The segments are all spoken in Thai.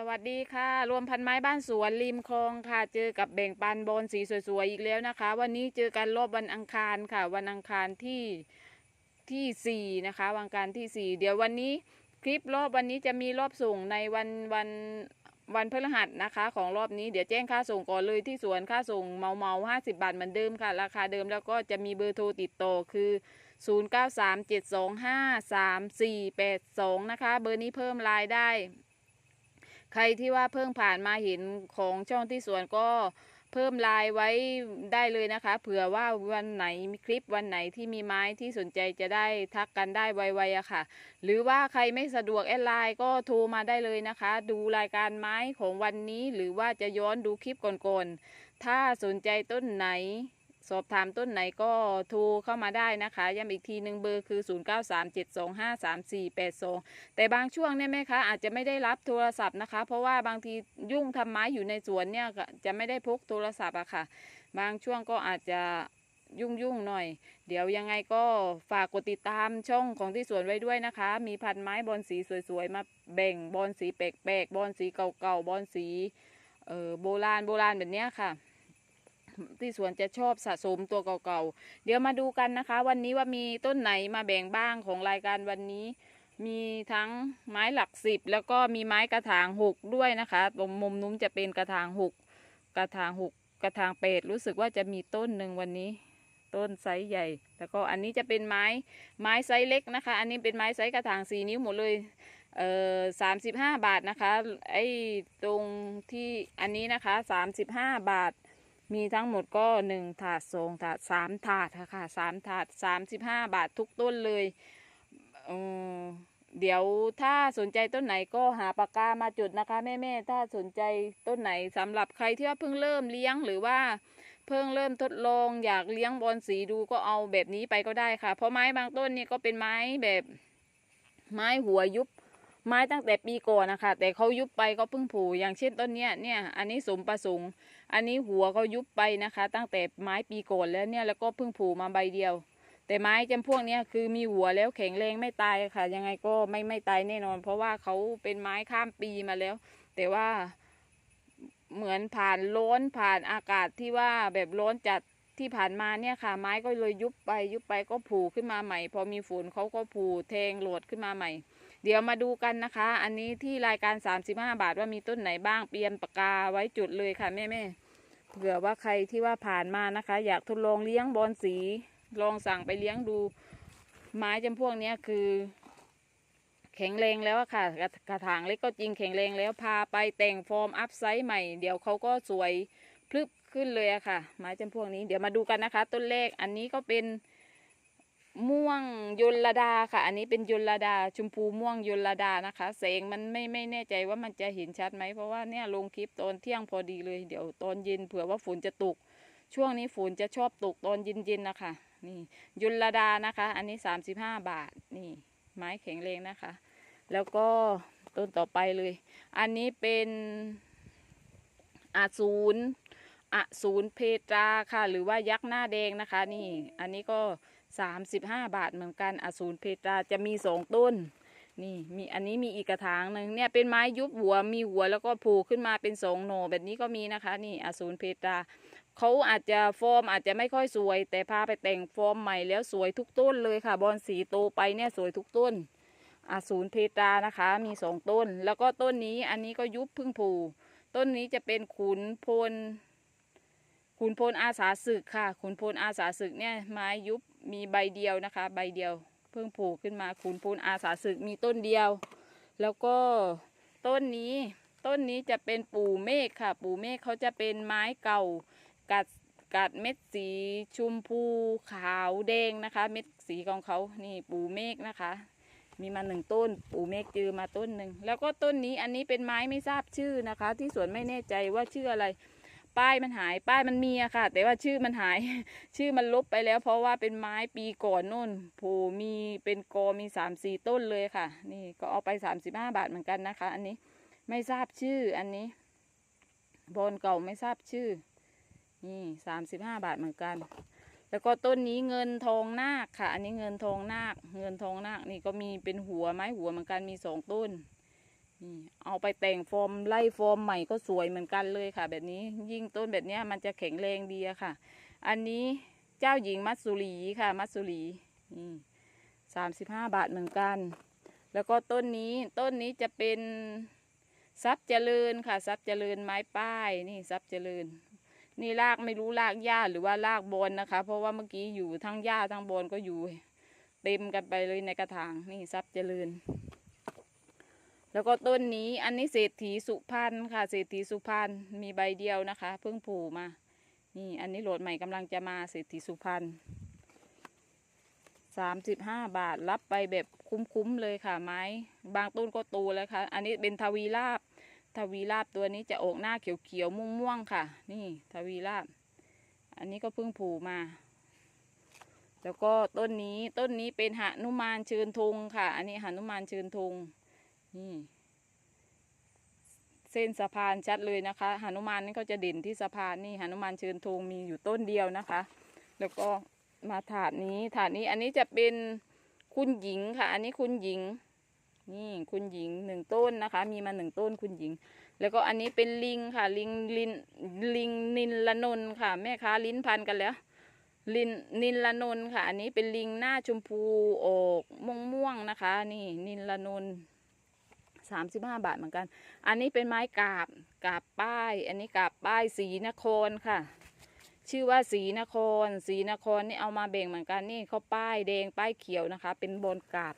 สวัสดีค่ะ รวมพันไม้บ้านสวนริมคลองค่ะ เจอกับแบ่งปันบอลสีสวยๆอีกแล้วนะคะ วันนี้เจอกันรอบวันอังคารค่ะ วันอังคารที่ที่สี่นะคะวันอังคารที่สี่เดี๋ยววันนี้คลิปรอบวันนี้จะมีรอบส่งในวันวันวันพฤหัสนะคะ ของรอบนี้เดี๋ยวแจ้งค่าส่งก่อนเลยที่สวนค่าส่งเมาเมาห้าสิบาทเหมือนเดิมค่ะ ราคาเดิมแล้วก็จะมีเบอร์โทรติดต่อคือ0937253482นะคะ เบอร์นี้เพิ่มรายได้ ใครที่ว่าเพิ่งผ่านมาเห็นของช่องที่สวนก็เพิ่มไลน์ไว้ได้เลยนะคะ เผื่อว่าวันไหนมีคลิปวันไหนที่มีไม้ที่สนใจจะได้ทักกันได้ไวๆอะค่ะ หรือว่าใครไม่สะดวกแอดไลน์ก็โทรมาได้เลยนะคะ ดูรายการไม้ของวันนี้หรือว่าจะย้อนดูคลิปก่อนๆถ้าสนใจต้นไหน สอบถามต้นไหนก็โทรเข้ามาได้นะคะย้ำอีกทีหนึ่งเบอร์คือ 0937253482 แต่บางช่วงเนี่ยแม่คะอาจจะไม่ได้รับโทรศัพท์นะคะ เพราะว่าบางทียุ่งทำไม้อยู่ในสวนเนี่ยจะไม่ได้พกโทรศัพท์อะค่ะ บางช่วงก็อาจจะยุ่งยุ่งๆหน่อย เดี๋ยวยังไงก็ฝากกดติดตามช่องของที่สวนไว้ด้วยนะคะ มีพันไม้บอลสีสวยๆ มาแบ่งบอลสีแปลกๆบอลสีเก่าๆบอลสีเอ่อโบราณโบราณแบบเนี้ยค่ะ ที่สวนจะชอบสะสมตัวเก่าๆ เดี๋ยวมาดูกันนะคะ วันนี้ว่ามีต้นไหนมาแบ่งบ้างของรายการวันนี้ มีทั้งไม้หลักสิบแล้วก็มีไม้กระถางหกด้วยนะคะตรงมุมนู้นจะเป็นกระถางหกกระถางหกกระถางเป็ดรู้สึกว่าจะมีต้นหนึ่งวันนี้ ต้นไซส์ใหญ่ แล้วก็อันนี้จะเป็นไม้ไม้ไซส์เล็กนะคะ อันนี้เป็นไม้ไซส์กระถางสี่นิ้วหมดเลยเอ่อสามสิบห้าบาทนะคะ ไอ้ตรงที่อันนี้นะคะสามสิบห้าบาท มีทั้งหมดก็หนึ่งถาดสองถาดสามถาดค่ะสามถาดสามสิบห้าบาททุกต้นเลยเออเดี๋ยวถ้าสนใจต้นไหนก็หาปากกามาจุดนะคะแม่แม่ๆถ้าสนใจต้นไหนสำหรับใครที่ว่าเพิ่งเริ่มเลี้ยงหรือว่าเพิ่งเริ่มทดลองอยากเลี้ยงบอลสีดูก็เอาแบบนี้ไปก็ได้ค่ะ เพราะไม้บางต้นนี่ก็เป็นไม้แบบไม้หัวยุบ ไม้ตั้งแต่ปีก่อนนะคะแต่เขายุบไปก็เพิ่งผูอย่างเช่นต้นเนี้ยเนี่ยอันนี้สมประสงค์ อันนี้หัวเขายุบไปนะคะ ตั้งแต่ไม้ปีก่อนแล้วเนี่ยแล้วก็เพิ่งผูมาใบเดียว แต่ไม้จำพวกเนี้ยคือมีหัวแล้วแข็งแรงไม่ตายค่ะ ยังไงก็ไม่ไม่ตายแน่นอน เพราะว่าเขาเป็นไม้ข้ามปีมาแล้ว แต่ว่าเหมือนผ่านร้อนผ่านอากาศที่ว่าแบบร้อนจัดที่ผ่านมาเนี่ยค่ะ ไม้ก็เลยยุบไปยุบไปก็ผูขึ้นมาใหม่ พอมีฝนเขาก็ผูแทงโหลดขึ้นมาใหม่ เดี๋ยวมาดูกันนะคะ อันนี้ที่รายการ 35 บาทว่ามีต้นไหนบ้างเตรียมปากกาไว้จุดเลยค่ะแม่แม่เผื่อว่าใครที่ว่าผ่านมานะคะ อยากทดลองเลี้ยงบอลสี ลองสั่งไปเลี้ยงดู ไม้จำพวกเนี้ยคือ แข็งแรงแล้วค่ะกระกระถางเล็กก็จริงแข็งแรงแล้วพาไปแต่งฟอร์มอัพไซส์ใหม่ เดี๋ยวเขาก็สวยพลึบขึ้นเลยอะค่ะ ไม้จำพวกนี้เดี๋ยวมาดูกันนะคะ ต้นแรกอันนี้ก็เป็น ม่วงยนระดาค่ะ อันนี้เป็นยนระดาชมพูม่วงยนระดานะคะแสงมันไม่ไม่แน่ใจว่ามันจะเห็นชัดไหมเพราะว่าเนี่ยลงคลิปตอนเที่ยงพอดีเลยเดี๋ยวตอนเย็นเผื่อว่าฝนจะตก ช่วงนี้ฝนจะชอบตกตอนเย็นๆนะคะนี่ยนระดานะคะ อันนี้สามสิบห้าบาทนี่ ไม้แข็งแรงนะคะ แล้วก็ต้นต่อไปเลย อันนี้เป็นอาศูนย์อสูรเพตราค่ะ หรือว่ายักษ์หน้าแดงนะคะ นี่ อันนี้ก็ สามสิบห้าบาทเหมือนกันอสูรเพตราจะมีสองต้น นี่มีอันนี้มีอีกกระถางหนึ่งเนี่ยเป็นไม้ยุบหัวมีหัวแล้วก็ผล่ขึ้นมาเป็นสองโหนแบบนี้ก็มีนะคะ นี่อสูรเพตราเขาอาจจะฟอร์มอาจจะไม่ค่อยสวย แต่พาไปแต่งฟอร์มใหม่แล้วสวยทุกต้นเลยค่ะ บอลสีโตไปเนี่ยสวยทุกต้นอสูรเพตรานะคะ มีสองต้น แล้วก็ต้นนี้อันนี้ก็ยุบพึ่งผล่ต้นนี้จะเป็นขุนพลขุนพลอาสาศึกค่ะ ขุนพลอาสาศึกเนี่ยไม้ยุบ มีใบเดียวนะคะ ใบเดียว เพิ่งโผล่ขึ้นมาขุนพลอาสาศึกมีต้นเดียว แล้วก็ต้นนี้ต้นนี้จะเป็นปู่เมฆค่ะ ปู่เมฆเขาจะเป็นไม้เก่ากัดกัดเม็ดสีชมพูขาวแดงนะคะ เม็ดสีของเขานี่ปู่เมฆนะคะ มีมาหนึ่งต้น ปู่เมฆเจอมาต้นหนึ่งแล้วก็ต้นนี้อันนี้เป็นไม้ไม่ทราบชื่อนะคะ ที่สวนไม่แน่ใจว่าชื่ออะไร ป้ายมันหายป้ายมันมีอะค่ะ แต่ว่าชื่อมันหาย ชื่อมันลบไปแล้ว เพราะว่าเป็นไม้ปีก่อนนู่นโผมีเป็นกอมีสามสี่ต้นเลยค่ะ นี่ก็เอาไปสามสิบห้าบาทเหมือนกันนะคะ อันนี้ไม่ทราบชื่ออันนี้บอลเก่าไม่ทราบชื่อ นี่สามสิบห้าบาทเหมือนกัน แล้วก็ต้นนี้เงินทองนาคค่ะ อันนี้เงินทองนาคเงินทองนาคนี่ก็มีเป็นหัวไม้หัวเหมือนกันมีสองต้น นี่เอาไปแต่งฟอร์มไล่ฟอร์มใหม่ก็สวยเหมือนกันเลยค่ะ แบบนี้ยิ่งต้นแบบนี้มันจะแข็งแรงดีอะค่ะ อันนี้เจ้าหญิงมัตสุรีค่ะ มัตสุรีนี่สามสิบห้าบาทเหมือนกัน แล้วก็ต้นนี้ต้นนี้จะเป็นทรัพย์เจริญค่ะทรัพย์เจริญไม้ป้ายนี่ทรัพย์เจริญ นี่รากไม่รู้รากหญ้าหรือว่ารากบอนนะคะ เพราะว่าเมื่อกี้อยู่ทั้งหญ้าทั้งบอนก็อยู่ เต็มกันไปเลยในกระถางนี่ทรัพย์เจริญ แล้วก็ต้นนี้อันนี้เศรษฐีสุพรรณค่ะ เศรษฐีสุพรรณมีใบเดียวนะคะ เพิ่งผูมา นี่อันนี้โหลดใหม่กำลังจะมาเศรษฐีสุพรรณสามสิบห้าบาทรับไปแบบคุ้มๆเลยค่ะ ไม้บางต้นก็โตแล้วค่ะ อันนี้เป็นทวีราบ ทวีราบตัวนี้จะออกหน้าเขียวๆม่วงๆค่ะ นี่ทวีราบ อันนี้ก็เพิ่งผูมาแล้วก็ต้นนี้ต้นนี้เป็นหนุมานเชิญธงค่ะ อันนี้หนุมานเชิญธง นี่ เส้นสะพานชัดเลยนะคะหนุมานนี่ก็จะเด่นที่สะพานนี่หนุมานเชิญธงมีอยู่ต้นเดียวนะคะ แล้วก็มาถาดนี้ถาดนี้อันนี้จะเป็นคุณหญิงค่ะ อันนี้คุณหญิง นี่คุณหญิงหนึ่งต้นนะคะ มีมาหนึ่งต้นคุณหญิง แล้วก็อันนี้เป็นลิงค่ะ ลิงลินลิงนินละนนค่ะ แม่ค้าลิ้นพันกันแล้วลินนินละนนค่ะ อันนี้เป็นลิงหน้าชมพูออกม่วงม่วงๆนะคะ นี่นินละนน สามสิบห้าบาทเหมือนกัน อันนี้เป็นไม้กาบกาบป้าย อันนี้กาบป้ายสีนครค่ะ ชื่อว่าสีนคร สีนครนี่เอามาแบ่งเหมือนกันนี่เขาป้ายแดงป้ายเขียวนะคะ เป็นบนกาบ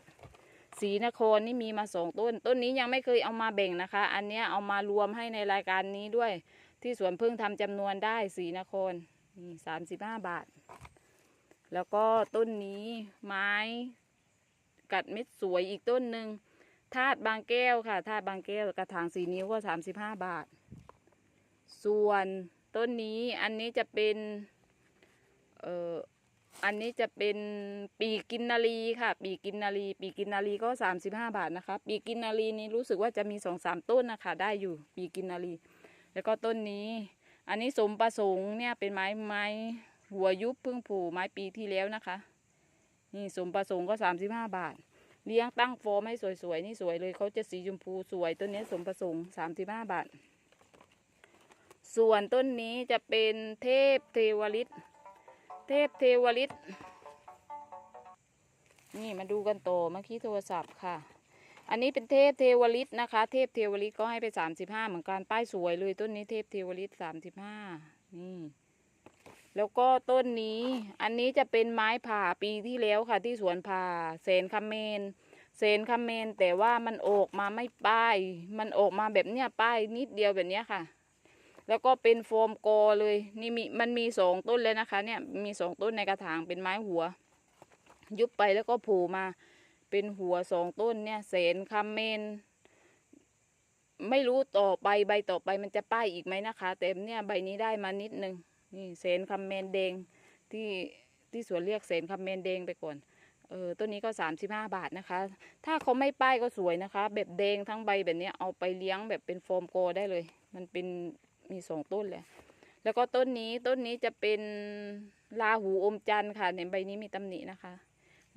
สีนครนี่มีมาสองต้น ต้นนี้ยังไม่เคยเอามาแบ่งนะคะ อันนี้เอามารวมให้ในรายการนี้ด้วย ที่สวนพึ่งทำจำนวนได้สีนครนี่สามสิบห้าบาท แล้วก็ต้นนี้ไม้กัดเม็ดสวยอีกต้นหนึ่ง ธาตุบางแก้วค่ะธาตุบางแก้วกระถางสีนิ้วก็สามสิบห้าบาท ส่วนต้นนี้อันนี้จะเป็นเอ่ออันนี้จะเป็นปีกินนารีค่ะ ปีกินนารีปีกินนารีก็สามสิบห้าบาทนะคะ ปีกินนารีนี้รู้สึกว่าจะมีสองสามต้นนะคะ ได้อยู่ปีกินนารี แล้วก็ต้นนี้ อันนี้สมประสงค์เนี่ยเป็นไม้ไม้หัวยุบพึ่งผูไม้ปีที่แล้วนะคะ นี่สมประสงค์ก็สามสิบห้าบาท เลี้ยงตั้งโฟมให้สวยๆนี่สวยเลยเขาจะสีชมพูสวยต้นนี้สมประสงค์สามสิบห้าบาท ส่วนต้นนี้จะเป็นเทพเทวฤทธิ์เทพเทวฤทธิ์นี่มาดูกันโตเมื่อกี้โทรศัพท์ค่ะ อันนี้เป็นเทพเทวฤทธิ์นะคะ เทพเทวฤทธิ์ก็ให้ไปสามสิบห้าเหมือนกันป้ายสวยเลยต้นนี้เทพเทวฤทธิ์สามสิบห้านี่ แล้วก็ต้นนี้อันนี้จะเป็นไม้ผ่าปีที่แล้วค่ะ ที่สวนผ่าเซนคาเมนเซนคาเมนแต่ว่ามันออกมาไม่ป้าย มันออกมาแบบเนี้ยป้ายนิดเดียวแบบเนี้ยค่ะ แล้วก็เป็นโฟมโกเลย นี่มีมันมีสองต้นเลยนะคะ เนี่ยมีสองต้นในกระถางเป็นไม้หัว ยุบไปแล้วก็ผล่มา เป็นหัวสองต้นเนี่ยเสนคำเมนไม่รู้ต่อไปใบต่อไปมันจะป้ายอีกไหมนะคะ แต่เนี่ยใบนี้ได้มานิดนึง นี่เสนคำเมนแดงที่ที่สวนเรียกเสนคำเมนแดงไปก่อนเออต้นนี้ก็สามสิบห้าบาทนะคะ ถ้าเขาไม่ป้ายก็สวยนะคะ แบบแดงทั้งใบแบบนี้เอาไปเลี้ยงแบบเป็นโฟมโกได้เลย มันเป็นมีสองต้นเลยแล้วก็ต้นนี้ต้นนี้จะเป็นลาหูอมจันทร์ค่ะในใบนี้มีตำหนินะคะ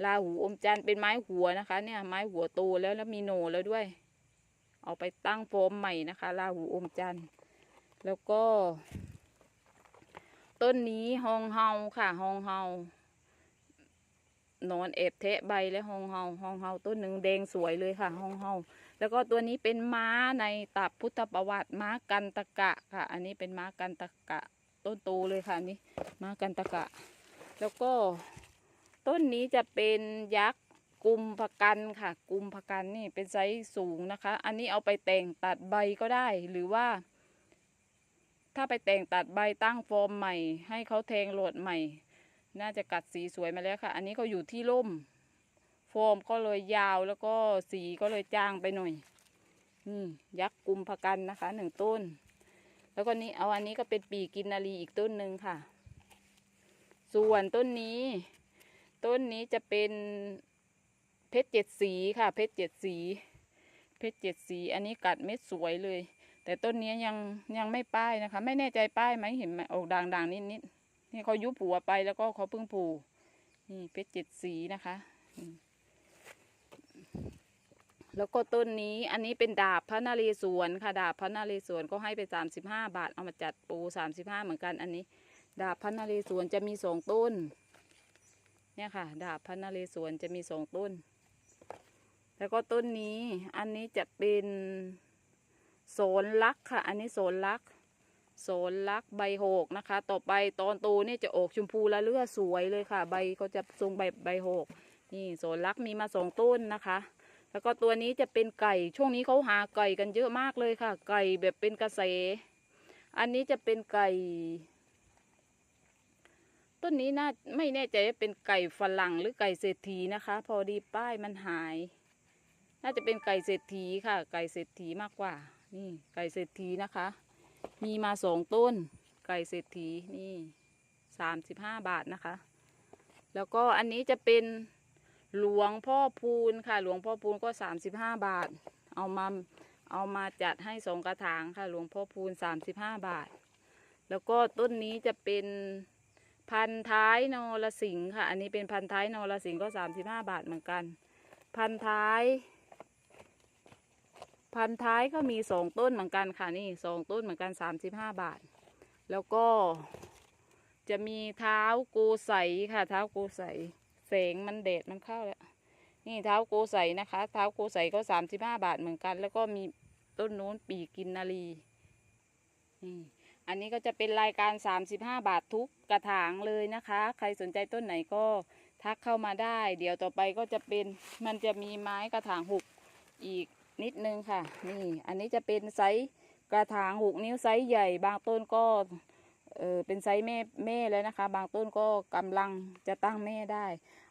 ลาหูอมจันทร์เป็นไม้หัวนะคะ เนี่ยไม้หัวโตแล้วแล้วมีโหนแล้วด้วย เอาไปตั้งโฟมใหม่นะคะ ลาหูอมจันทร์แล้วก็ ต้นนี้ฮองเฮาค่ะฮองเฮานอนเอบเทะใบและฮองเฮาฮองเฮาต้นหนึ่งแดงสวยเลยค่ะฮองเฮาแล้วก็ตัวนี้เป็นม้าในตับพุทธประวัติม้ากันตะกะค่ะ อันนี้เป็นม้ากันตะกะ ต้นโตเลยค่ะนนี้ม้ากันตะกะ แล้วก็ต้นนี้จะเป็นยักษ์กุมภกันค่ะ กุมภกันนี่เป็นไซส์สูงนะคะ อันนี้เอาไปแต่งตัดใบก็ได้หรือว่า ถ้าไปแต่งตัดใบตั้งฟอร์มใหม่ ให้เขาแทงโหลดใหม่ น่าจะกัดสีสวยมาแล้วค่ะ อันนี้เขาอยู่ที่ร่มโฟมก็เลยยาวแล้วก็สีก็เลยจางไปหน่อยนี่ยักษ์กุมภกันนะคะหนึ่งต้น แล้วก็นี่เอาอันนี้ก็เป็นปีกินนารีอีกต้นหนึ่งค่ะ ส่วนต้นนี้ ต้นนี้จะเป็นเพชรเจ็ดสีค่ะ เพชรเจ็ดสี เพชรเจ็ดสี อันนี้กัดเม็ดสวยเลย แต่ต้นนี้ยังยังไม่ป้ายนะคะ ไม่แน่ใจป้ายไหมเห็นไหมออกด่างๆนิดๆนี่เขายุบหัวไปแล้วก็เขาเพิ่งผูนี่เพชรเจ็ดสีนะคะแล้วก็ต้นนี้อันนี้เป็นดาบพระนเรศวรค่ะ ดาบพระนเรศวรก็ให้ไปสามสิบห้าบาท เอามาจัดปูสามสิบห้าเหมือนกัน อันนี้ ดาบพระนเรศวรจะมีสองต้น เนี่ยค่ะ ดาบพระนเรศวรจะมีสองต้น แล้วก็ต้นนี้ อันนี้จะเป็น นลักค่ะ อันนี้โสนลัก โสนลักใบโหกนะคะ ต่อไปตอนโตนี่จะออกชมพูละเลือดสวยเลยค่ะ ใบก็จะทรงใบใบโหก นี่โสนลักมีมาสองต้นนะคะ แล้วก็ตัวนี้จะเป็นไก่ ช่วงนี้เขาหาไก่กันเยอะมากเลยค่ะ ไก่แบบเป็นกระแส อันนี้จะเป็นไก่ ต้นนี้น่าไม่แน่ใจว่าเป็นไก่ฝรั่งหรือไก่เศรษฐีนะคะ พอดีป้ายมันหายน่าจะเป็นไก่เศรษฐีค่ะ ไก่เศรษฐีมากกว่า นี่ไก่เศรษฐีนะคะ มีมาสองต้น ไก่เศรษฐีนี่สามสิบห้าบาทนะคะ แล้วก็อันนี้จะเป็นหลวงพ่อพูนค่ะ หลวงพ่อพูนก็สามสิบห้าบาท เอามาเอามาจัดให้สองกระถางค่ะ หลวงพ่อพูนสามสิบห้าบาท แล้วก็ต้นนี้จะเป็นพันท้ายนรสิงห์ค่ะ อันนี้เป็นพันท้ายนรสิงห์ก็สามสิบห้าบาทเหมือนกัน พันท้าย พันท้ายก็มีสองต้นเหมือนกันค่ะนี่สองต้นเหมือนกันสามสิบห้าบาท แล้วก็จะมีเท้าโกใสค่ะ เท้าโกใสแสงมันแดดมันเข้าแล้ว นี่เท้าโกใสนะคะ เท้าโกใสก็สามสิบห้าบาทเหมือนกัน แล้วก็มีต้นนู้นปีกินนารีนี่อันนี้ก็จะเป็นรายการสามสิบห้าบาททุกกระถางเลยนะคะ ใครสนใจต้นไหนก็ทักเข้ามาได้ เดี๋ยวต่อไปก็จะเป็นมันจะมีไม้กระถางหุกอีก นิดนึงค่ะ นี่อันนี้จะเป็นไซส์กระถางหกนิ้วไซส์ใหญ่บางต้นก็เออเป็นไซส์แม่แม่แล้วนะคะ บางต้นก็กำลังจะตั้งแม่ได้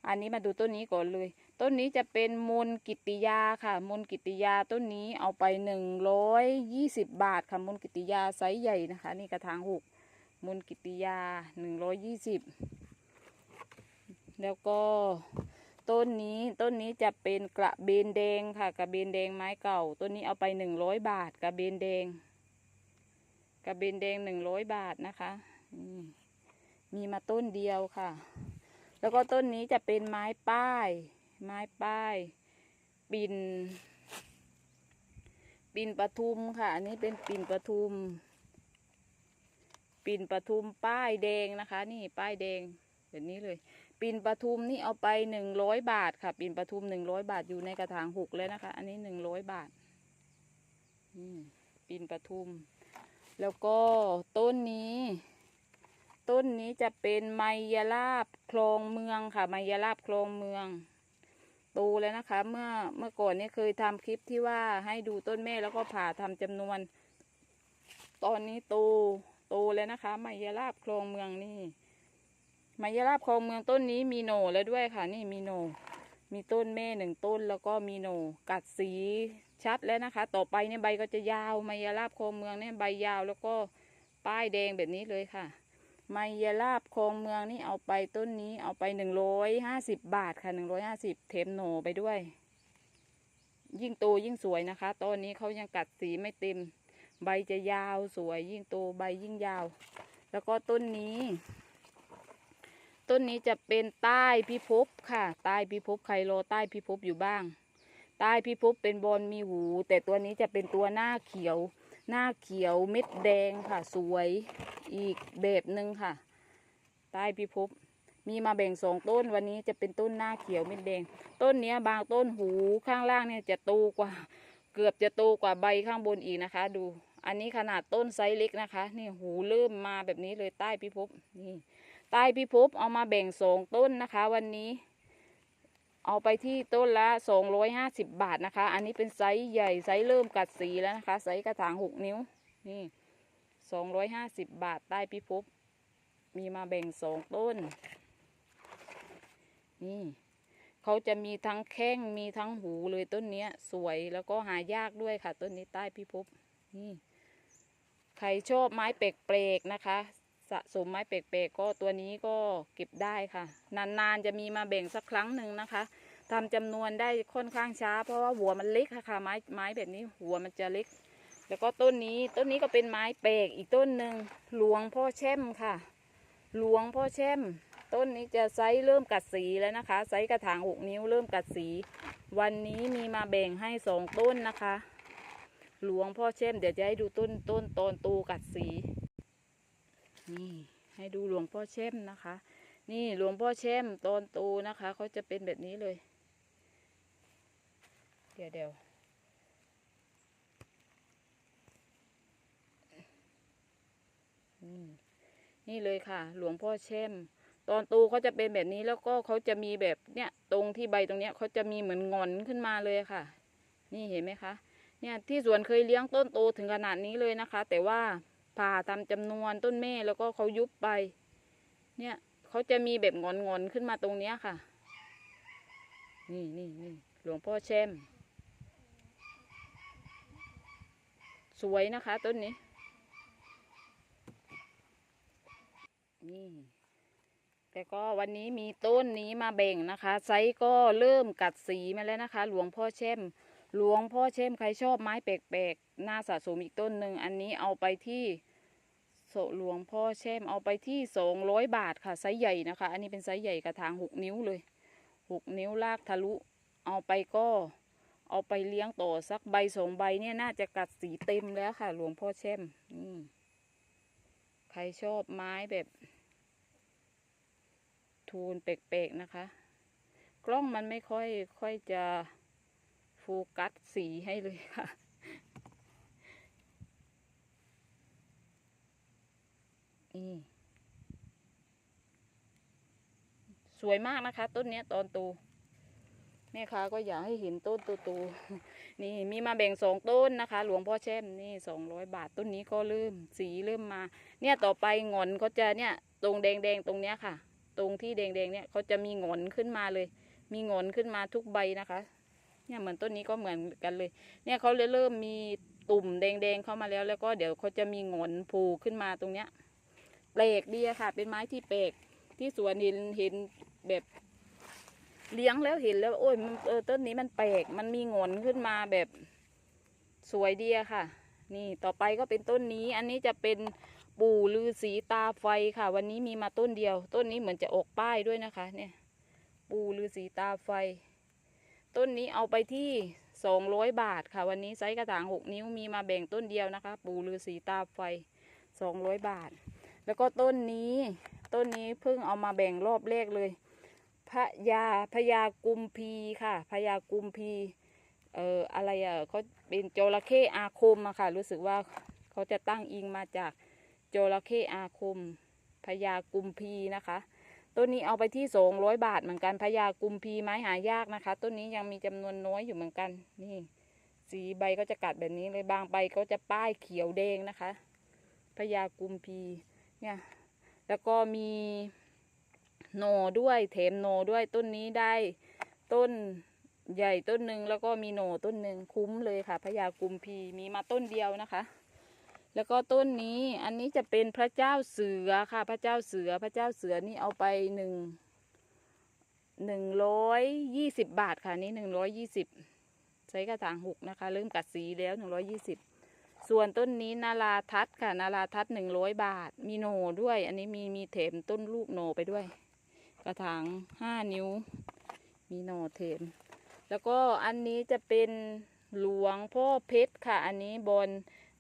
อันนี้มาดูต้นนี้ก่อนเลย ต้นนี้จะเป็นมนกิติยาค่ะมนกิติยาต้นนี้เอาไปหนึ่งร้อยยี่สิบบาทค่ะมนกิติยาไซส์ใหญ่นะคะ นี่กระถางหกมนกิติยาหนึ่งร้อยยี่สิบแล้วก็ ต้นนี้ต้นนี้จะเป็นกระเบนแดงค่ะ กระเบนแดงไม้เก่า ต้นนี้เอาไปหนึ่งร้อยบาท กระเบนแดง กระเบนแดงหนึ่งร้อยบาทนะคะมีมาต้นเดียวค่ะ แล้วก็ต้นนี้จะเป็นไม้ป้าย ไม้ป้าย ปิ่นปิ่นปทุมค่ะ อันนี้เป็นปิ่นปทุม ปิ่นปทุมป้ายแดงนะคะ นี่ป้ายแดง แบบนี้เลยปิ่นปทุมนี่เอาไปหนึ่งร้อยบาทค่ะปิ่นปทุมหนึ่งร้อยบาทอยู่ในกระถางหกแล้วนะคะ อันนี้หนึ่งร้อยบาทปิ่นปทุม แล้วก็ต้นนี้ ต้นนี้จะเป็นไมยราบคลองเมืองค่ะ ไมยราบคลองเมืองโตแล้วนะคะ เมื่อเมื่อก่อนเนี่ยเคยทำคลิปที่ว่าให้ดูต้นแม่แล้วก็ผ่าทำจำนวน ตอนนี้โตโตแล้วนะคะไมยราบคลองเมืองนี่ ไมยราบคลองเมืองต้นนี้มีโหน่แล้วด้วยค่ะ นี่มีโหน่มีต้นแม่หนึ่งต้นแล้วก็มีโหน่กัดสีชัดแล้วนะคะ ต่อไปเนี่ยใบก็จะยาวไมยราบคลองเมืองเนี่ยใบยาวแล้วก็ป้ายแดงแบบนี้เลยค่ะ ไมยราบคลองเมืองนี่เอาไปต้นนี้เอาไปหนึ่งร้อยห้าสิบบาทค่ะหนึ่งร้อยห้าสิบเทมโหน่ไปด้วย ยิ่งโตยิ่งสวยนะคะต้นนี้เขายังกัดสีไม่เต็ม ใบจะยาวสวยยิ่งโตใบยิ่งยาว แล้วก็ต้นนี้ ต้นนี้จะเป็นใต้พิภพค่ะ ใต้พิภพใครรอใต้พิภพอยู่บ้าง ใต้พิภพเป็นบอลมีหู แต่ตัวนี้จะเป็นตัวหน้าเขียว หน้าเขียวเม็ดแดงค่ะ สวยอีกแบบหนึ่งค่ะ ใต้พิภพมีมาแบ่งสองต้นวันนี้จะเป็นต้นหน้าเขียวเม็ดแดง ต้นเนี้ยบางต้นหูข้างล่างเนี่ยจะโตกว่า เกือบจะโตกว่าใบข้างบนอีกนะคะ ดู อันนี้ขนาดต้นไซส์เล็กนะคะ นี่หูเริ่มมาแบบนี้เลยใต้พิภพนี่ ใต้พิภพเอามาแบ่งสองต้นนะคะ วันนี้ เอาไปที่ต้นละสองร้อยห้าสิบบาทนะคะ อันนี้เป็นไซส์ใหญ่ไซส์เริ่มกัดสีแล้วนะคะไซส์กระถางหกนิ้วนี่สองร้อยห้าสิบบาทใต้พิภพมีมาแบ่งสองต้น นี่เขาจะมีทั้งแข้งมีทั้งหูเลยต้นเนี้ย สวยแล้วก็หายากด้วยค่ะ ต้นนี้ใต้พิภพนี่ ใครชอบไม้แปลกๆนะคะ สะสมไม้แปลกๆก็ตัวนี้ก็เก็บได้ค่ะ นานๆจะมีมาแบ่งสักครั้งหนึ่งนะคะทำจำนวนได้ค่อนข้างช้า เพราะว่าหัวมันเล็กค่ะค่ะไม้ไม้แบบนี้หัวมันจะเล็ก แล้วก็ต้นนี้ต้นนี้ก็เป็นไม้แปลกอีกต้นหนึ่งหลวงพ่อแช่มค่ะ หลวงพ่อแช่ม ต้นนี้จะไซส์เริ่มกัดสีแล้วนะคะไซส์กระถางหกนิ้วเริ่มกัดสี วันนี้มีมาแบ่งให้สองต้นนะคะ หลวงพ่อเช่มเดี๋ยวจะให้ดูต้นต้นตอนตูกัดสี นี่ให้ดูหลวงพ่อเช่มนะคะ นี่หลวงพ่อเช่มตอนตูนะคะเขาจะเป็นแบบนี้เลย เดี๋ยวเดี๋ยวนี่เลยค่ะ หลวงพ่อเช่มตอนตูเขาจะเป็นแบบนี้แล้วก็เขาจะมีแบบเนี้ยตรงที่ใบตรงเนี้ยเขาจะมีเหมือนงอนขึ้นมาเลยค่ะ นี่เห็นไหมคะ เนี่ยที่สวนเคยเลี้ยงต้นโตถึงขนาดนี้เลยนะคะ แต่ว่า ผ่าตามจำนวนต้นแม่แล้วก็เขายุบไป เนี่ยเขาจะมีแบบงอนงอนๆขึ้นมาตรงเนี้ยค่ะ นี่นี่นี่หลวงพ่อแช่ม สวยนะคะต้นนี้ นี่แต่ก็วันนี้มีต้นนี้มาแบ่งนะคะ ไซส์ก็เริ่มกัดสีมาแล้วนะคะ หลวงพ่อเช่ม หลวงพ่อเช่มใครชอบไม้แปลกๆน่าสะสมอีกต้นหนึ่งอันนี้เอาไปที่ โสหลวงพ่อเช่มเอาไปที่สองร้อยบาทค่ะไซส์ใหญ่นะคะ อันนี้เป็นไซส์ใหญ่กระถางหกนิ้วเลยหกนิ้วลากทะลุ เอาไปก็เอาไปเลี้ยงต่อสักใบสองใบเนี่ยน่าจะกัดสีเต็มแล้วค่ะ หลวงพ่อเช่มอืมใครชอบไม้แบบ ทูนแปลกๆนะคะ กล้องมันไม่ค่อยค่อยจะโฟกัสสีให้เลยค่ะ นี่สวยมากนะคะ ต้นเนี้ยตอนโตแม่ค้าก็อยากให้เห็นต้นโตๆนี่มีมาแบ่งสองต้นนะคะ หลวงพ่อแช่มนี่สองร้อยบาทต้นนี้ก็เริ่มสีเริ่มมา เนี่ยต่อไปงอนก็จะเนี่ย ตรงแดงๆตรงเนี้ยค่ะ ตรงที่แดงๆเนี่ยเขาจะมีงอนขึ้นมาเลย มีงอนขึ้นมาทุกใบนะคะ เนี่ยเหมือนต้นนี้ก็เหมือนกันเลย เนี่ยเขาเริ่มมีตุ่มแดงๆเข้ามาแล้ว แล้วก็เดี๋ยวเขาจะมีงอนผล่ขึ้นมาตรงเนี้ย แปลกดีค่ะ เป็นไม้ที่แปลกที่สวนเห็นเห็นแบบเลี้ยงแล้วเห็นแล้ว โอ้ยมันเออต้นนี้มันแปลกมันมีงอนขึ้นมาแบบสวยดีค่ะ นี่ต่อไปก็เป็นต้นนี้ อันนี้จะเป็นปู่ลือสีตาไฟค่ะ วันนี้มีมาต้นเดียว ต้นนี้เหมือนจะออกป้ายด้วยนะคะ เนี่ย ปู่ลือสีตาไฟ ต้นนี้เอาไปที่สองร้อยบาทค่ะ วันนี้ไซส์กระถางหกนิ้วมีมาแบ่งต้นเดียวนะคะ ปู่ลือสีตาไฟสองร้อยบาท แล้วก็ต้นนี้ต้นนี้เพิ่งเอามาแบ่งรอบแรกเลยพระยาพญากุมพีค่ะพญากุมพีเอ่ออะไรอะเขาเป็นจระเข้อาคมอะค่ะ รู้สึกว่าเขาจะตั้งอิงมาจากจระเข้อาคมพญากุมพีนะคะต้นนี้เอาไปที่สองร้อยบาทเหมือนกันพญากุมพีไม้หายากนะคะต้นนี้ยังมีจำนวนน้อยอยู่เหมือนกัน นี่ สีใบก็จะกัดแบบนี้เลยบางใบก็จะป้ายเขียวแดงนะคะพญากุมพี เนี่ย แล้วก็มีโนด้วยเถมโนด้วยต้นนี้ได้ต้นใหญ่ต้นหนึ่งแล้วก็มีโหนต้นหนึ่งคุ้มเลยค่ะพญากุมพีมีมาต้นเดียวนะคะ แล้วก็ต้นนี้อันนี้จะเป็นพระเจ้าเสือค่ะ พระเจ้าเสือพระเจ้าเสือนี่เอาไปหนึ่งหนึ่งร้อยยี่สิบบาทค่ะนี่หนึ่งร้อยยี่สิบใช้กระถางหกนะคะ เริ่มกัดสีแล้วหนึ่งร้อยยี่สิบ ส่วนต้นนี้นาราทัศค่ะนาราทัศหนึ่งร้อยบาท มีโหนด้วย อันนี้มีมีเถมต้นลูกโหนไปด้วย กระถางห้านิ้ว มีโหนเถม แล้วก็อันนี้จะเป็นหลวงพ่อเพชรค่ะ อันนี้บน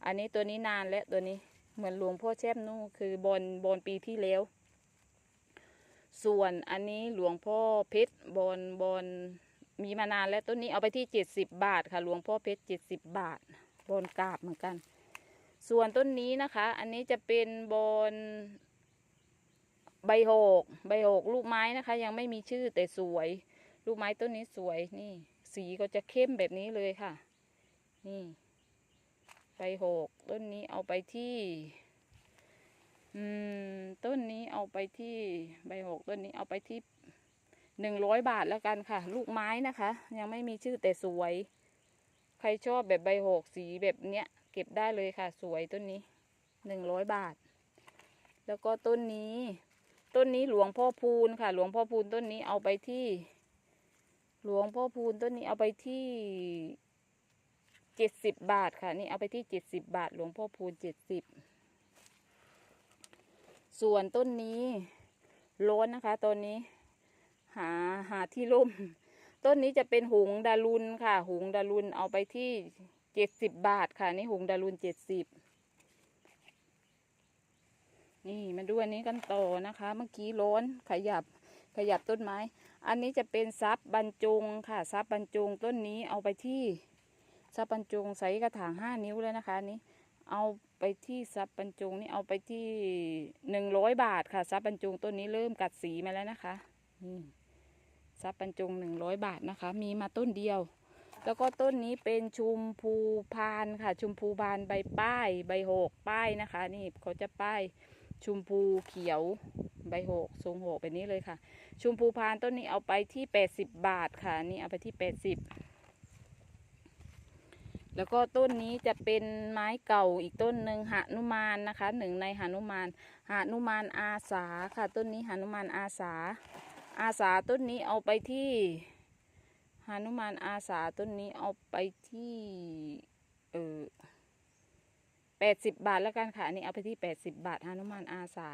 อันนี้ตัวนี้นานแล้วตัวนี้เหมือนหลวงพ่อแช่มนู่นคือบอลบอลปีที่แล้ว ส่วนอันนี้หลวงพ่อเพชรบอลบอลมีมานานแล้วต้นนี้เอาไปที่เจ็ดสิบบาทค่ะ หลวงพ่อเพชรเจ็ดสิบบาท บอลกาบเหมือนกัน ส่วนต้นนี้นะคะ อันนี้จะเป็นบอลใบโหกใบโหกลูกไม้นะคะ ยังไม่มีชื่อแต่สวย ลูกไม้ต้นนี้สวยนี่ สีก็จะเข้มแบบนี้เลยค่ะ นี่ใบโหกต้นนี้เอาไปที่ อืม ต้นนี้เอาไปที่ใบโหกต้นนี้เอาไปที่หนึ่งร้อยบาทแล้วกันค่ะ ลูกไม้นะคะ ยังไม่มีชื่อแต่สวย ใครชอบแบบใบหกสีแบบเนี้ย เก็บได้เลยค่ะ สวยต้นนี้หนึ่งร้อยบาท แล้วก็ต้นนี้ ต้นนี้หลวงพ่อพูนค่ะ หลวงพ่อพูนต้นนี้เอาไปที่ หลวงพ่อพูนต้นนี้เอาไปที่เจ็ดสิบบาทค่ะ นี่เอาไปที่เจ็ดสิบบาท หลวงพ่อพูนเจ็ดสิบส่วนต้นนี้ร้นนะคะตอนนี้ หาหาที่ร่ม ต้นนี้จะเป็นหงดารุนค่ะ หงดารุนเอาไปที่เจ็ดสิบบาทค่ะ นี่หงดารุนเจ็ดสิบนี่มาดูอันนี้กันต่อนะคะ เมื่อกี้ร้อนขยับขยับต้นไม้ อันนี้จะเป็นซับบรรจงค่ะซับบรรจงต้นนี้เอาไปที่ซับบรรจงใส่กระถางห้านิ้วแล้วนะคะนนี้ เอาไปที่ซับบรรจงนี่เอาไปที่หนึ่งร้อยบาทค่ะซับบรรจงต้นนี้เริ่มกัดสีมาแล้วนะคะนี่ ซับบรรจงหนึ่งร้อยบาทนะคะ มีมาต้นเดียว แล้วก็ต้นนี้เป็นชุมพูพานค่ะ ชุมพูพานใบป้ายใบหกป้ายนะคะ นี่เขาจะป้ายชุมพูเขียวใบหกทรงหกแบบนี้เลยค่ะ ชุมพูพานต้นนี้เอาไปที่แปดสิบบาทค่ะ นี่เอาไปที่แปดสิบแล้วก็ต้นนี้จะเป็นไม้เก่าอีกต้นหนึ่งหานุมานนะคะหนึ่งในหานุมานหานุมานอาสาค่ะ ต้นนี้หานุมานอาสา อาสาต้นนี้เอาไปที่หนุมานอาสาต้นนี้เอาไปที่เออแปดสิบบาทแล้วกันค่ะอันนี้เอาไปที่แปดสิบบาทหนุมานอาสา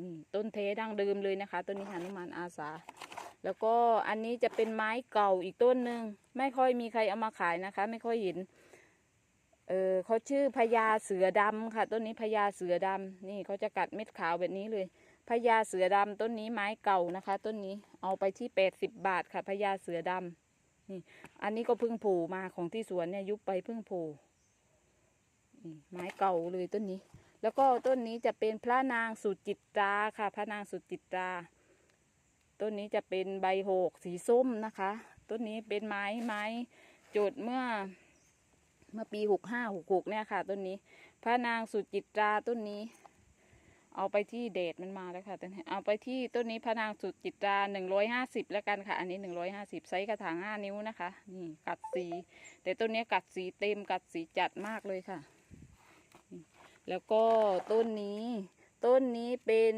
นี่ต้นเทดั้งเดิมเลยนะคะต้นนี้หนุมานอาสา แล้วก็อันนี้จะเป็นไม้เก่าอีกต้นหนึ่งไม่ค่อยมีใครเอามาขายนะคะ ไม่ค่อยเห็นเออเขาชื่อพญาเสือดำค่ะ ต้นนี้พญาเสือดำนี่เขาจะกัดเม็ดขาวแบบนี้เลย พญาเสือดำต้นนี้ไม้เก่านะคะ ต้นนี้เอาไปที่แปดสิบบาทค่ะพญาเสือดำนี่ อันนี้ก็เพิ่งผล่มาของที่สวนเนี่ยยุบไปเพิ่งผล่นี่ไม้เก่าเลยต้นนี้ แล้วก็ต้นนี้จะเป็นพระนางสุจิตราค่ะ พระนางสุจิตราต้นนี้จะเป็นใบโหกสีส้มนะคะ ต้นนี้เป็นไม้ไม้โจดเมื่อ เมื่อปีหกห้าหกหกเนี่ยค่ะ ต้นนี้ พระนางสุจิตราต้นนี้ เอาไปที่เดชมันมาแล้วค่ะต้นนี้เอาไปที่ต้นนี้พระนางสุดจิตราหนึ่งร้อยห้าสิบแล้วกันค่ะ อันนี้หนึ่งร้อยห้าสิบไซส์กระถางห้านิ้วนะคะ นี่กัดสี แต่ต้นนี้กัดสีเต็มกัดสีจัดมากเลยค่ะ แล้วก็ต้นนี้ ต้นนี้เป็น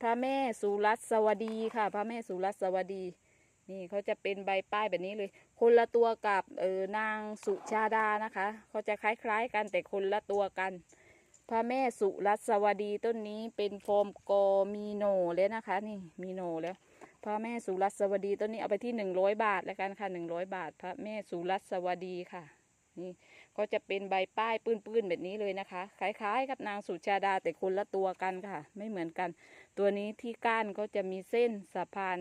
พระแม่สุรัสวดีค่ะ พระแม่สุรัสวดี นี่เขาจะเป็นใบป้ายแบบนี้เลย คนละตัวกับเออนางสุชาดานะคะ เขาจะคล้ายๆกันแต่คนละตัวกัน พระแม่สุรัสวดีต้นนี้เป็นโฟมโกมีโนแล้วนะคะ นี่มีโนแล้วพระแม่สุรัสวดีต้นนี้เอาไปที่หนึ่งร้อยบาทแล้วกันค่ะหนึ่งร้อยบาท พระแม่สุรัสวดีค่ะ นี่ก็จะเป็นใบป้ายปื้นๆแบบนี้เลยนะคะคล้ายๆ กับนางสุชาดาแต่คนละตัวกันค่ะ ไม่เหมือนกัน ตัวนี้ที่ก้านก็จะมีเส้นสะพาน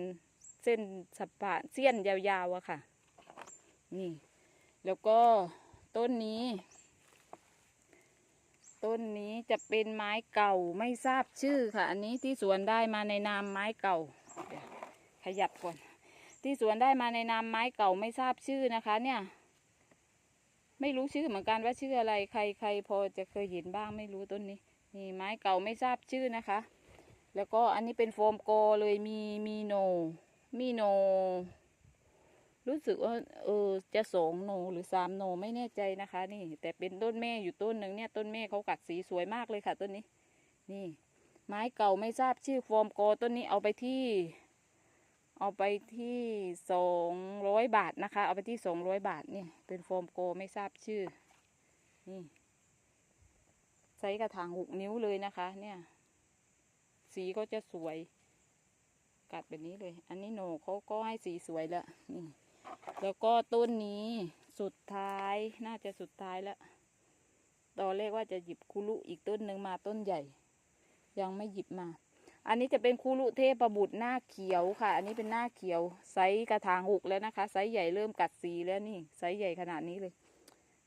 เส้นสะพานเส้นยาวๆอะค่ะ นี่ แล้วก็ต้นนี้ ต้นนี้จะเป็นไม้เก่าไม่ทราบชื่อค่ะ อันนี้ที่สวนได้มาในนามไม้เก่าขยับก่อน ที่สวนได้มาในนามไม้เก่าไม่ทราบชื่อนะคะ เนี่ย ไม่รู้ชื่อเหมือนกันว่าชื่ออะไร ใครใครพอจะเคยเห็นบ้างไม่รู้ต้นนี้นี่ไม้เก่าไม่ทราบชื่อนะคะ แล้วก็อันนี้เป็นโฟมโกเลยมีมีโนมีโน รู้สึกว่าเออจะสองโนหรือสามโนไม่แน่ใจนะคะ นี่ แต่เป็นต้นแม่อยู่ต้นหนึ่งเนี่ยต้นแม่เขากัดสีสวยมากเลยค่ะ ต้นนี้ นี่ ไม้เก่าไม่ทราบชื่อโฟมโกต้นนี้เอาไปที่ เอาไปที่สองร้อยบาทนะคะ เอาไปที่สองร้อยบาทเนี่ยเป็นโฟมโกไม่ทราบชื่อ นี่ใช้กระถางหกนิ้วเลยนะคะ เนี่ย สีก็จะสวย กัดแบบนี้เลย อันนี้โหนเขาก็ให้สีสวยแล้วนี่ แล้วก็ต้นนี้สุดท้ายน่าจะสุดท้ายแล้วตอนแรกว่าจะหยิบคุรุอีกต้นหนึ่งมาต้นใหญ่ ยังไม่หยิบมา อันนี้จะเป็นคูรุเทพบุตรหน้าเขียวค่ะ อันนี้เป็นหน้าเขียวไซส์กระถางหกแล้วนะคะไซส์ใหญ่เริ่มกัดสีแล้วนี่ไซส์ใหญ่ขนาดนี้เลย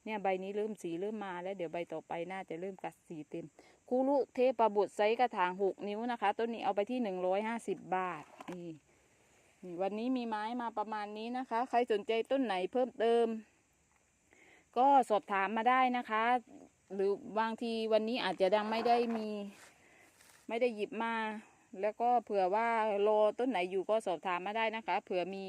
เนี่ยใบนี้เริ่มสีเริ่มมาแล้วเดี๋ยวใบต่อไปน่าจะเริ่มกัดสีเต็มคูรุเทพบุตรไซส์กระถางหกนิ้วนะคะ ต้นนี้เอาไปที่หนึ่งร้อยห้าสิบบาทนี่ วันนี้มีไม้มาประมาณนี้นะคะ ใครสนใจต้นไหนเพิ่มเติม ก็สอบถามมาได้นะคะ หรือบางทีวันนี้อาจจะยังไม่ได้มี ไม่ได้หยิบมา แล้วก็เผื่อว่าโลต้นไหนอยู่ก็สอบถามมาได้นะคะ เผื่อมี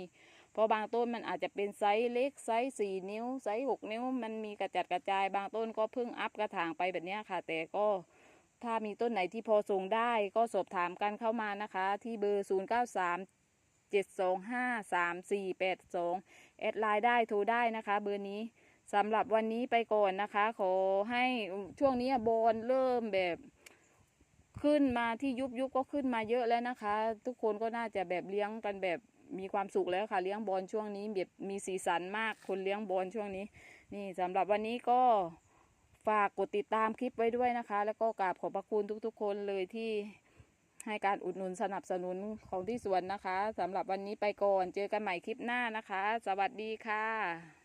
เพราะบางต้นมันอาจจะเป็นไซส์เล็กไซส์สี่นิ้วไซส์หกนิ้ว มันมีกระจัดกระจาย บางต้นก็เพิ่งอัพกระถางไปแบบนี้ค่ะ แต่ก็ถ้ามีต้นไหนที่พอส่งได้ก็สอบถามกันเข้ามานะคะ ที่เบอร์ศูนย์ เจ็ดสองห้าสามสี่แปดสองแอดไลน์ได้โทรได้นะคะ เบอร์นี้สำหรับวันนี้ไปก่อนนะคะ ขอให้ช่วงนี้บอลเริ่มแบบขึ้นมาที่ยุบยุบก็ขึ้นมาเยอะแล้วนะคะ ทุกคนก็น่าจะแบบเลี้ยงกันแบบมีความสุขแล้วค่ะ เลี้ยงบอลช่วงนี้แบบมีสีสันมากคนเลี้ยงบอลช่วงนี้ นี่สำหรับวันนี้ก็ฝากกดติดตามคลิปไว้ด้วยนะคะ แล้วก็กราบขอบพระคุณทุกๆ คนเลยที่ ให้การอุดหนุนสนับสนุนของที่สวนนะคะสำหรับวันนี้ไปก่อน เจอกันใหม่คลิปหน้านะคะ สวัสดีค่ะ